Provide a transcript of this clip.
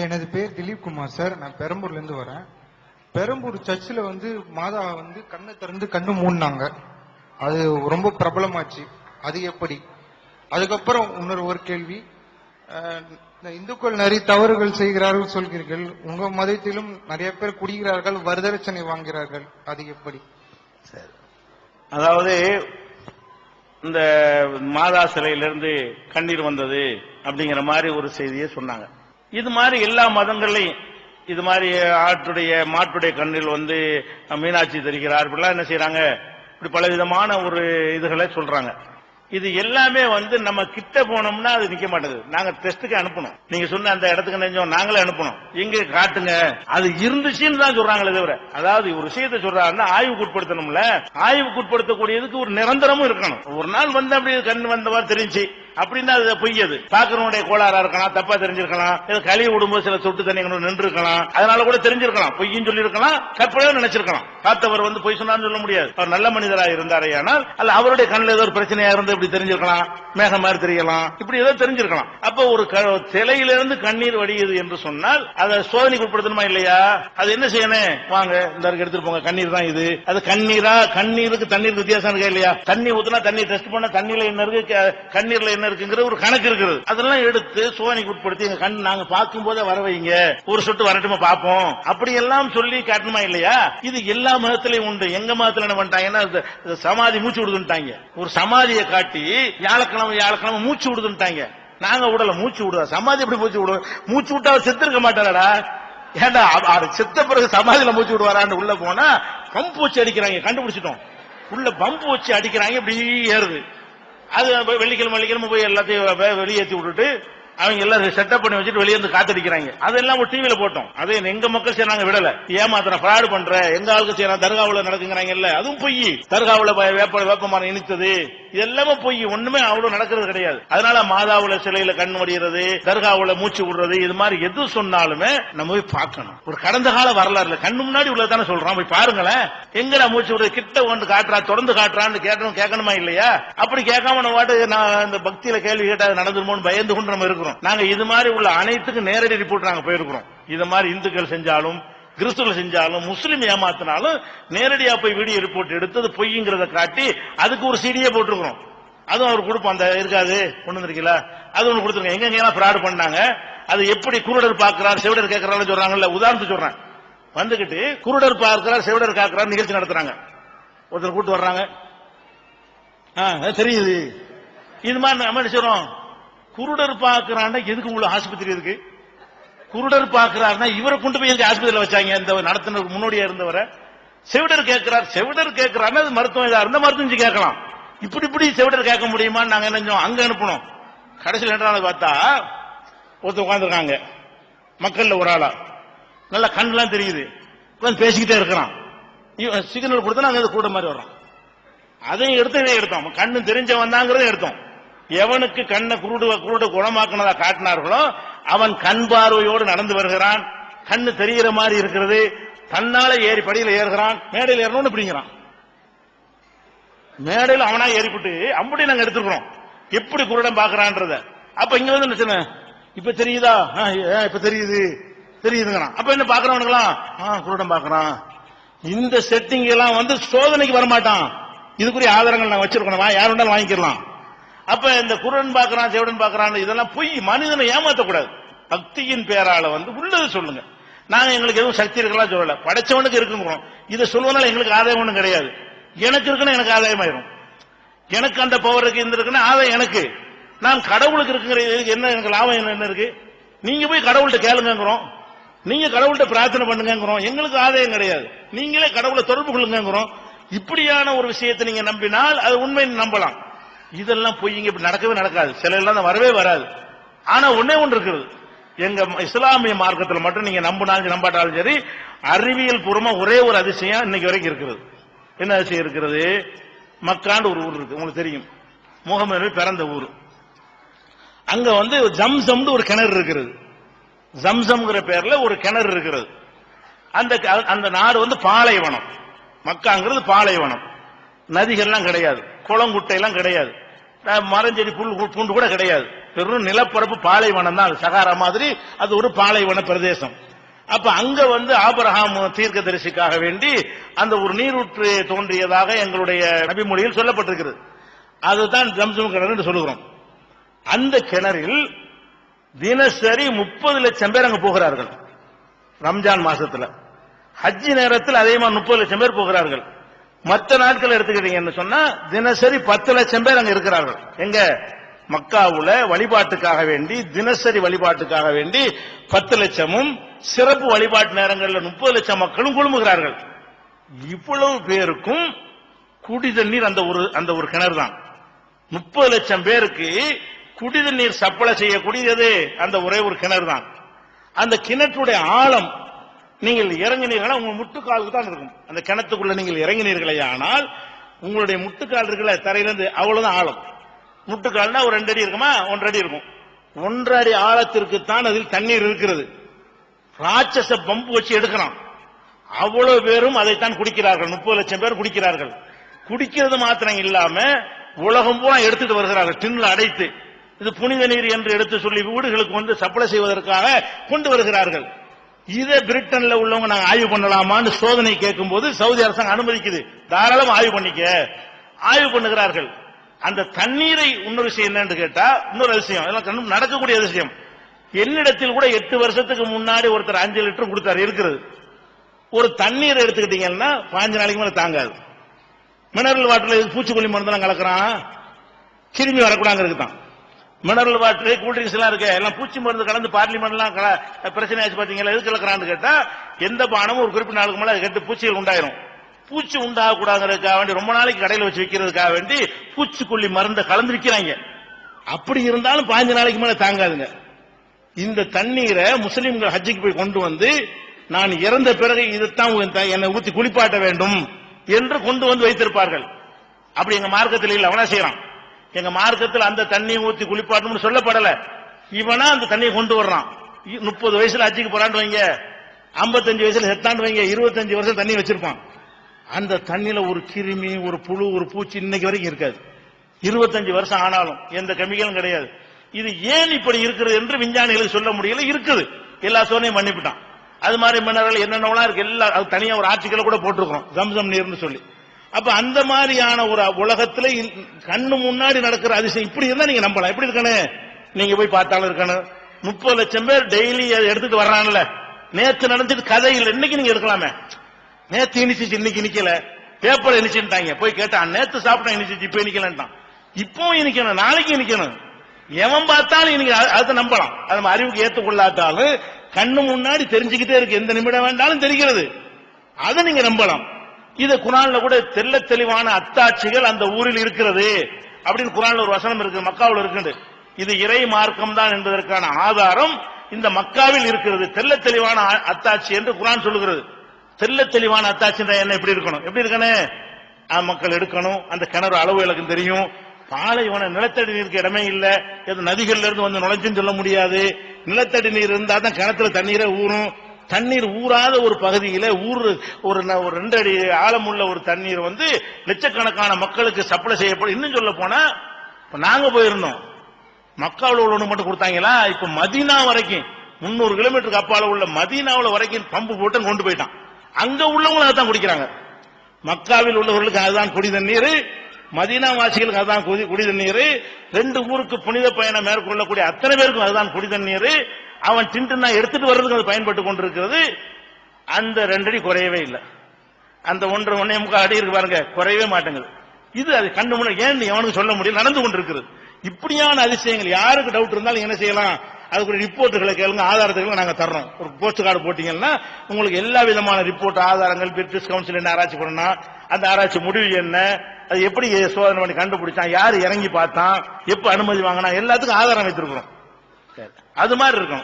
எனது பேர் திலீப் குமார் சார். நான் பெரம்பூர்ல இருந்து வரேன். பெரம்பூர் சர்ச்சில் வந்து மாதா வந்து கண்ணை திறந்து கண்ணு மூடினாங்க. அது ரொம்ப பிரபலமாச்சு. அது எப்படி? அதுக்கப்புறம் இன்னொரு ஒரு கேள்வி. இந்த இந்துக்கள் நிறைய தவறுகள் செய்கிறார்கள் சொல்கிறீர்கள். உங்க மதத்திலும் நிறைய பேர் குடிக்கிறார்கள் வரதட்சணை வாங்கிறார்கள் அது எப்படி? அதாவது இந்த மாதா சிலையிலிருந்து கண்ணீர் வந்தது அப்படிங்கிற மாதிரி ஒரு செய்தியை சொன்னாங்க. இது மாதிரி எல்லா மதங்கள்லையும் இது மாதிரி ஆட்டுடைய மாட்டுடைய கண்ணில் வந்து மீனாட்சி தெரிகிறார். இப்படிலாம் என்ன செய்யறாங்க இப்படி பல விதமான ஒரு இதுகளை சொல்றாங்க. இது எல்லாமே வந்து நம்ம கிட்ட போனோம்னா அது நிக்க மாட்டேங்குது. நாங்க டெஸ்ட்டுக்கு அனுப்பணும். நீங்க சொன்ன அந்த இடத்துக்கு நெஞ்சோம் நாங்களே அனுப்பணும். எங்க காட்டுங்க. அது இருந்துச்சுன்னு தான் சொல்றாங்களே தவிர அதாவது ஒரு விஷயத்தை சொல்றாருன்னா ஆய்வுக்கு உட்படுத்தணும்ல. ஆய்வுக்கு உட்படுத்தக்கூடியதுக்கு ஒரு நிரந்தரமும் இருக்கணும். ஒரு நாள் வந்து அப்படி கண் வந்தவா தெரிஞ்சு அப்படின்னா அது பொய்யது. பாக்குறவனுடைய கோளாறா இருக்கலாம் தப்பா தெரிஞ்சிருக்கலாம் இல்ல விடும்போது சில சொட்டு தண்ணி நின்று இருக்கலாம் அதனால கூட தெரிஞ்சிருக்கலாம். பொய்யும் சொல்லி இருக்கலாம் கற்பனையும் நினைச்சிருக்கலாம். பார்த்தவர் வந்து பொய் சொன்னான்னு சொல்ல முடியாது. அவர் நல்ல மனிதராக இருந்தாரே ஆனால் அல்ல அவருடைய கண்ணில் ஏதோ ஒரு பிரச்சனையா இருந்து இப்படி தெரிஞ்சிருக்கலாம் மேகம் மாதிரி தெரியலாம் இப்படி ஏதோ தெரிஞ்சிருக்கலாம். அப்போ ஒரு க- சிலையிலிருந்து கண்ணீர் வடியுது என்று சொன்னால் அதை சோதனைக்கு உட்படுத்தணுமா இல்லையா? அது என்ன செய்யணும்? வாங்க இந்த எடுத்துட்டு போங்க. கண்ணீர் தான் இது. அது கண்ணீரா? கண்ணீருக்கு தண்ணீருக்கு வித்தியாசம் இருக்கா இல்லையா? தண்ணி ஊத்துனா தண்ணி டெஸ்ட் பண்ண தண்ணியில என்ன இருக்கு? கண்ணீர்ல என்ன இருக்குங்கிற ஒரு கணக்கு இருக்குது. அதெல்லாம் எடுத்து சோதனைக்கு உட்படுத்தி எங்க கண் நாங்க பார்க்கும் போதே வர வைங்க. ஒரு சொட்டு வரட்டுமா பார்ப்போம். அப்படி எல்லாம் சொல்லி காட்டணுமா இல்லையா? இது எல்லா மதத்திலையும் உண்டு. எங்க மதத்துல என்ன பண்ணிட்டாங்கன்னா சமாதி மூச்சு விடுதுன்ட்டாங்க. ஒரு சமாதியை காட்டி வியாழக்கிழமை வியாழக்கிழமை மூச்சு விடுதுன்ட்டாங்க. நாங்க விடல மூச்சு விடுவா சமாதி எப்படி மூச்சு விடுவோம்? மூச்சு விட்டா அவர் செத்து இருக்க மாட்டாரடா ஏன்டா அது செத்த பிறகு சமாதியில மூச்சு விடுவாரான்னு உள்ள போனா பம்பு வச்சு அடிக்கிறாங்க. கண்டுபிடிச்சிட்டோம். உள்ள பம்பு வச்சு அடிக்கிறாங்க. இப்படி ஏறுது. அது போய் வெள்ளிக்கிழமை வெள்ளிக்கிழமை போய் எல்லாத்தையும் வெளியேற்றி விட்டுட்டு அவங்க எல்லாம் செட்டப் பண்ணி வச்சுட்டு வெளியே இருந்து காத்தடிக்கிறாங்க. அதெல்லாம் ஒரு டிவியில போட்டோம். அதே எங்க மக்கள் சரி நாங்க விடல. ஏமாத்திர ஃபிராடு பண்ற எங்க ஆளுக்கு செய்யறாங்க தர்காவுல நடக்குங்கிறாங்க இல்ல அதுவும் பொய். தர்காவுல வேப்ப வேப்பமரம் இனித்தது. எல்லாமே பொய். ஒண்ணுமே அவ்வளவு நடக்கிறது கிடையாது. அதனால மாதாவுல சிலையில கண் முடிகிறது தர்காவுல மூச்சு விடுறது இது மாதிரி எது சொன்னாலுமே நம்ம போய் பார்க்கணும். ஒரு கடந்த கால வரலாறுல கண்ணு முன்னாடி உள்ளதான சொல்றோம். போய் பாருங்களேன். எங்கடா மூச்சு விடுறது? கிட்ட ஒன்று காட்டுறா தொடர்ந்து காட்டுறான்னு கேட்கணும் கேட்கணுமா இல்லையா? அப்படி கேட்காம நம்ம பாட்டு நான் இந்த பக்தியில கேள்வி கேட்டா நடந்துருமோன்னு பயந்து கொண்டு நம்ம இருக்கிறோம். நாங்க இது மாதிரி உள்ள அனைத்துக்கும் நேரடி ரிப்போர்ட் நாங்க போயிருக்கிறோம். இது மாதிரி இந்துக்கள் செஞ்சாலும் கிறிஸ்துவர்கள் செஞ்சாலும் முஸ்லீம் ஏமாத்தினாலும் நேரடியா போய் வீடியோ ரிப்போர்ட் எடுத்து பொய்ங்கிறத காட்டி அதுக்கு ஒரு சீடியே போட்டிருக்கிறோம். அதுவும் அவர் கொடுப்போம் அந்த இருக்காது கொண்டு வந்திருக்கீங்களா? அது ஒண்ணு கொடுத்துருங்க எங்க எங்கெல்லாம் ஃப்ராட் பண்ணாங்க? அது எப்படி குருடர் பார்க்கிறார் செவிடர் கேட்கறாரு சொல்றாங்கல்ல உதாரணத்துக்கு சொல்றேன். வந்துகிட்டு குருடர் பார்க்கிறார் செவிடர் காக்கிறார் நிகழ்ச்சி நடத்துறாங்க. ஒருத்தர் கூட்டு வர்றாங்க. தெரியுது. இது மாதிரி நம்ம என்ன செய்யறோம் குருடர் பார்க்கிறான்னா எதுக்கு உங்களுக்கு ஆஸ்பத்திரி இருக்கு? குருடர் பார்க்கிறாருன்னா இவரை கொண்டு போய் எங்க ஆஸ்பத்திரியில வச்சாங்க? இந்த நடத்தினருக்கு முன்னோடியா இருந்தவரை. செவிடர் கேட்கிறார். செவிடர் கேட்கிறாருன்னா அது மருத்துவம் இதா இருந்தா மருத்துவம் கேட்கலாம். இப்படி இப்படி செவிடர் கேட்க முடியுமான்னு நாங்க என்ன செஞ்சோம்? அங்க அனுப்பணும் கடைசியில் என்ன நாள் பார்த்தா ஒருத்தர் உட்காந்துருக்காங்க மக்கள்ல ஒரு ஆளா. நல்லா கண்ணெல்லாம் தெரியுது. உட்காந்து பேசிக்கிட்டே இருக்கிறான். சிக்னல் கொடுத்தா நாங்க கூட மாதிரி வர்றோம். அதையும் எடுத்து இதையும் எடுத்தோம். கண்ணு தெரிஞ்சவன் தாங்கிறத எடுத்தோம். எவனுக்கு கண்ணை குருடு குருடு குணமாக்குனதா காட்டினார்களோ அவன் கண் பார்வையோடு நடந்து வருகிறான். கண்ணு தெரிகிற மாதிரி இருக்கிறது. தன்னால ஏறி படியில் ஏறுகிறான். மேடையில் ஏறணும்னு பிடிங்கிறான். மேடையில் அவனா ஏறிப்பட்டு அப்படி நாங்க எடுத்துக்கிறோம் எப்படி குருடன் பாக்குறான்றத அப்ப இங்க வந்து என்ன இப்ப தெரியுதா? ஆ, இப்ப தெரியுது. தெரியுதுங்கிறான். அப்ப என்ன பாக்குறவனுக்கெல்லாம் ஆ குருடன் பாக்குறான் இந்த செட்டிங் எல்லாம் வந்து சோதனைக்கு வரமாட்டான். இதுக்குரிய ஆதாரங்கள் நாங்க வச்சிருக்கணும். வா, யார் வேணாலும் வாங்கிக்கலாம். அப்ப இந்த குருடன் பாக்குறான் செவடன் பாக்குறான் இதெல்லாம் பொய். மனிதனை ஏமாத்தக்கூடாது. பக்தியின் பேரால வந்து உள்ளது சொல்லுங்க. நாங்க எங்களுக்கு எதுவும் சக்தி இருக்கலாம் சொல்லல. படைச்சவனுக்கு இருக்குங்கிறோம். இதை சொல்லுவதால எங்களுக்கு ஆதாயம் ஒண்ணும் கிடையாது. எனக்கு இருக்குன்னா எனக்கு ஆதாயமாயிரும். எனக்கு அந்த பவர் இருக்கு இந்த இருக்குன்னா ஆதாயம் எனக்கு. நான் கடவுளுக்கு இருக்குங்கிற என்ன எனக்கு லாபம் என்ன என்ன இருக்கு? நீங்க போய் கடவுள்கிட்ட கேளுங்கிறோம் நீங்க கடவுள்கிட்ட பிரார்த்தனை பண்ணுங்கிறோம் எங்களுக்கு ஆதாயம் கிடையாது. நீங்களே கடவுளை தொடர்பு கொள்ளுங்கிறோம் இப்படியான ஒரு விஷயத்தை நீங்க நம்பினால் அது உண்மை நம்பலாம். இதெல்லாம் போய் இங்க இப்படி நடக்கவே நடக்காது. சில எல்லாம் வரவே வராது. ஆனா ஒண்ணே ஒன்று இருக்குது. எங்க இஸ்லாமிய மார்க்கத்தில் மட்டும் நீங்க நம்பினாலும் நம்பாட்டாலும் சரி அறிவியல் பூர்வமா ஒரே ஒரு அதிசயம் இன்னைக்கு வரைக்கும் இருக்கிறது என்ன அதிசயம் இருக்கிறது மக்காண்டு ஒரு ஊர் இருக்கு உங்களுக்கு தெரியும். முகமது பிறந்த ஊர். அங்க வந்து ஜம்சம்னு ஒரு கிணறு இருக்கிறது ஜம்சம்ங்கிற பேர்ல ஒரு கிணறு இருக்கிறது அந்த அந்த நாடு வந்து பாலைவனம். மக்காங்கிறது பாலைவனம். நதிகள்லாம் கிடையாது. குளங்குட்டை எல்லாம் கிடையாது மரஞ்செடி புல் பூண்டு கூட கிடையாது. பெரும் நிலப்பரப்பு பாலைவனம் தான். சகாரா மாதிரி அது ஒரு பாலைவன பிரதேசம். அப்ப அங்க வந்து ஆபரகாம் தீர்க்கதரிசிக்காக வேண்டி அந்த ஒரு நீரூற்று தோன்றியதாக எங்களுடைய நபிமொழியில் சொல்லப்பட்டிருக்கிறது. அதுதான் ஜம்சம் கிணறு என்று சொல்லுகிறோம். அந்த கிணறில் தினசரி முப்பது லட்சம் பேர் அங்க போகிறார்கள். ரம்ஜான் மாசத்துல. ஹஜ்ஜி நேரத்தில் அதே மாதிரி முப்பது லட்சம் பேர் போகிறார்கள். மற்ற நாட்கள் எடுத்துக்கிட்டீங்கன்னு சொன்னா தினசரி பத்து லட்சம் பேர் அங்க இருக்கிறார்கள். எங்க? மக்காவுல வழிபாட்டுக்காக வேண்டி தினசரி வழிபாட்டுக்காக வேண்டி பத்து லட்சமும் சிறப்பு வழிபாட்டு நேரங்களில் முப்பது லட்சம் மக்களும் குழுமுகிறார்கள். இவ்வளவு பேருக்கும் குடி தண்ணீர் அந்த ஒரு அந்த ஒரு கிணறு தான். முப்பது லட்சம் பேருக்கு குடி தண்ணீர் சப்ளை செய்யக்கூடியது அந்த ஒரே ஒரு கிணறு தான். அந்த கிணற்றுடைய ஆழம் நீங்கள் இறங்கினீர்களா? உங்க முட்டுக்காலுக்கு தான் இருக்கும். அந்த கிணத்துக்குள்ள நீங்கள் இறங்கினீர்களே ஆனால் உங்களுடைய முட்டுக்கால் இருக்குல்ல தரையிலிருந்து அவ்வளவுதான் ஆழம். முட்டுக்கால்னா ஒரு ரெண்டு அடி இருக்குமா? ஒன்றரை அடி இருக்கும். ஒன்றரை ஆழத்திற்கு தான் அதில் தண்ணீர் இருக்கிறது. ராட்சச பம்பு வச்சு எடுக்கிறான் அவ்வளவு பேரும் அதைத்தான் குடிக்கிறார்கள். முப்பது லட்சம் பேர் குடிக்கிறார்கள். குடிக்கிறது மாத்திரம் இல்லாம உலகம் பூரா எடுத்துட்டு வருகிறார்கள். டின்ல அடைத்து. இது புனித நீர் என்று எடுத்து சொல்லி வீடுகளுக்கு வந்து சப்ளை செய்வதற்காக கொண்டு வருகிறார்கள். இதை பிரிட்டன்ல உள்ளவங்க நாங்க ஆய்வு பண்ணலாமான்னு சோதனை கேட்கும்போது சவுதி அரசாங்கம் அனுமதிக்குது. தாராளமா ஆய்வு பண்ணிக்க. ஆய்வு பண்ணுகிறார்கள். அந்த தண்ணீரை இன்னொரு விஷயம் என்னன்னு கேட்டா இன்னொரு அதிசயம் அதெல்லாம் கண்ணும் நடக்கக்கூடிய அதிசயம் என்னிடத்தில் கூட எட்டு வருஷத்துக்கு முன்னாடி ஒருத்தர் அஞ்சு லிட்டர் கொடுத்தாரு இருக்கிறது. ஒரு தண்ணீர் எடுத்துக்கிட்டீங்கன்னா பாஞ்சு நாளைக்கு மேல தாங்காது. மினரல் வாட்டர்ல பூச்சிக்கொல்லி மருந்தெல்லாம் கலக்கிறான். கிருமி வரக்கூடாங்கிறது தான். மினரல் வாட்டரு கூல்ட்ரிங்க்ஸ் எல்லாம் இருக்கு. எல்லாம் பூச்சி மருந்து கலந்து பார்லிமெண்ட்லாம் கல- பிரச்சனை ஆச்சு பாத்தீங்களா? எது கலக்கிறான்னு கேட்டா எந்த பானமும் ஒரு குறிப்பிட்ட நாளுக்கு மேல கேட்டு கெட்டு பூச்சிகள் உண்டாயிரும். பூச்சி உண்டாக கூடாதுக்காக வேண்டி ரொம்ப நாளைக்கு கடையில் வச்சு வைக்கிறதுக்காக வேண்டி பூச்சிக்கொல்லி மருந்தை கலந்து விற்கிறாங்க அப்படி இருந்தாலும் பாஞ்சு நாளைக்கு மேல தாங்காதுங்க. இந்த தண்ணீரை முஸ்லீம்கள் ஹஜ்ஜுக்கு போய் கொண்டு வந்து நான் இறந்த பிறகு இதைத்தான் என்னை ஊத்தி குளிப்பாட்ட வேண்டும் என்று கொண்டு வந்து வைத்திருப்பார்கள். அப்படி எங்க மார்க்கத்தில் இல்லை அவனா செய்யறான்? எங்க மார்க்கத்தில் அந்த தண்ணியை ஊத்தி குளிப்பாட்டணும்னு சொல்லப்படல. இவனா அந்த தண்ணியை கொண்டு வர்றான். முப்பது வயசுல அச்சுக்கு போறான்னு வைங்க. ஐம்பத்தஞ்சு வயசுல செத்தாண்டு வைங்க. இருபத்தஞ்சு வருஷம் தண்ணி வச்சிருப்பான். அந்த தண்ணியில ஒரு கிருமி ஒரு புழு ஒரு பூச்சி இன்னைக்கு வரைக்கும் இருக்காது. இருபத்தஞ்சு வருஷம் ஆனாலும் எந்த கெமிக்கலும் கிடையாது. இது ஏன் இப்படி இருக்கிறது என்று விஞ்ஞானிகளுக்கு சொல்ல முடியல இருக்குது. எல்லா சோனையும் மன்னிப்பிட்டான். அது மாதிரி மன்னர்கள் என்னென்னலாம் இருக்கு எல்லா தனியா ஒரு ஆட்சிகளை கூட போட்டிருக்கிறோம். ஜம்சம் நீர்னு சொல்லி. அப்ப அந்த மாதிரியான ஒரு உலகத்துல கண்ணு முன்னாடி நடக்கிற அதிசயம் இப்படி இருந்தா நீங்க நம்பலாம். எப்படி இருக்கணும்? நீங்க போய் பார்த்தாலும் இருக்கணும். முப்பது லட்சம் பேர் டெய்லி எடுத்துட்டு வர்றாங்கல்ல. நேத்து நடந்துட்டு கதை இல்லை. இன்னைக்கு நீங்க எடுக்கலாமே. நேத்து இனிச்சிச்சு இன்னைக்கு நிக்கல பேப்பர் இனிச்சுட்டாங்க போய் கேட்டான் நேத்து சாப்பிட்டா இனிச்சிச்சு இப்ப இனிக்கலன்ட்டான் இப்பவும் இனிக்கணும் நாளைக்கு இனிக்கணும் எவன் பார்த்தாலும் இன்னைக்கு அதை நம்பலாம். அது நம்ம அறிவுக்கு ஏத்துக்கொள்ளாட்டாலும் கண்ணு முன்னாடி தெரிஞ்சுக்கிட்டே இருக்கு. எந்த நிமிடம் வேண்டாலும் தெரிகிறது. அதை நீங்க நம்பலாம். இது குரான்ல கூட தெல்ல தெளிவான அத்தாட்சிகள் அந்த ஊரில் இருக்கிறது அப்படின்னு குரான்ல ஒரு வசனம் இருக்கு மக்காவில் இருக்குது இது இறை மார்க்கம் தான் என்பதற்கான ஆதாரம் இந்த மக்காவில் இருக்கிறது. தெல்ல தெளிவான அ- அத்தாட்சி என்று குரான் சொல்லுகிறது. தெல்ல தெளிவான அத்தாட்சி என்ன? எப்படி இருக்கணும்? எப்படி இருக்கணும்? மக்கள் எடுக்கணும். அந்த கிணறு அளவு எனக்கு தெரியும். பாலைவன நிலத்தடி நீருக்கு இடமே இல்ல. எது நதிகள்ல இருந்து வந்து நுழைஞ்சுன்னு சொல்ல முடியாது. நிலத்தடி நீர் இருந்தா தான் கிணத்துல தண்ணீரை ஊறும். தண்ணீர் ஊறாத ஒரு பகுதியில ஊர் ஒரு ந- ஒரு ரெண்டு அடி ஆழமுள்ள ஒரு தண்ணீர் வந்து லட்சக்கணக்கான மக்களுக்கு சப்ளை செய்யப்படும். இன்னும் சொல்ல போனா இப்ப நாங்க போயிருந்தோம். மக்காவில் உள்ள ஒண்ணு மட்டும் கொடுத்தாங்களா? இப்ப மதீனா வரைக்கும் முன்னூறு கிலோமீட்டருக்கு அப்பால உள்ள மதீனாவில் வரைக்கும் பம்பு போட்டு கொண்டு போயிட்டான். அங்க உள்ளவங்களும் அதான் குடிக்கிறாங்க. மக்காவில் உள்ளவர்களுக்கு அதுதான் குடி தண்ணீர் மதீனா வாசிகளுக்கு அதுதான் குடி குடி தண்ணீர். ரெண்டு ஊருக்கு புனித பயணம் மேற்கொள்ளக்கூடிய அத்தனை பேருக்கும் அதுதான் குடி தண்ணீர். அவன் டின்ட்டு நான் எடுத்துட்டு வர்றதுக்கு அது பயன்பட்டு கொண்டிருக்கிறது. அந்த ரெண்டடி குறையவே இல்லை. அந்த ஒன்று ஒன்னே முக்கால் அடி இருக்கு பாருங்க குறையவே மாட்டேங்குது. இது அது கண்ணு முன்னாடி ஏன் எவனுக்கு சொல்ல முடியல? நடந்து கொண்டிருக்கிறது. இப்படியான அதிசயங்கள் யாருக்கு டவுட் இருந்தாலும் என்ன செய்யலாம்? அதுக்கு ஒரு ரிப்போர்ட்டுகளை கேளுங்க ஆதாரத்துகளை நாங்க தர்றோம். ஒரு போஸ்ட் கார்டு போட்டீங்கன்னா உங்களுக்கு எல்லா விதமான ரிப்போர்ட் ஆதாரங்கள் பிரிட்டிஷ் கவுன்சில் என்ன ஆராய்ச்சி பண்ணா அந்த ஆராய்ச்சி முடிவு என்ன அது எப்படி சோதனை பண்ணி கண்டுபிடிச்சான் யார் இறங்கி பார்த்தான் எப்ப அனுமதி வாங்கினா எல்லாத்துக்கும் ஆதாரம் வைத்திருக்கிறோம். அது மாதிரி இருக்கும்.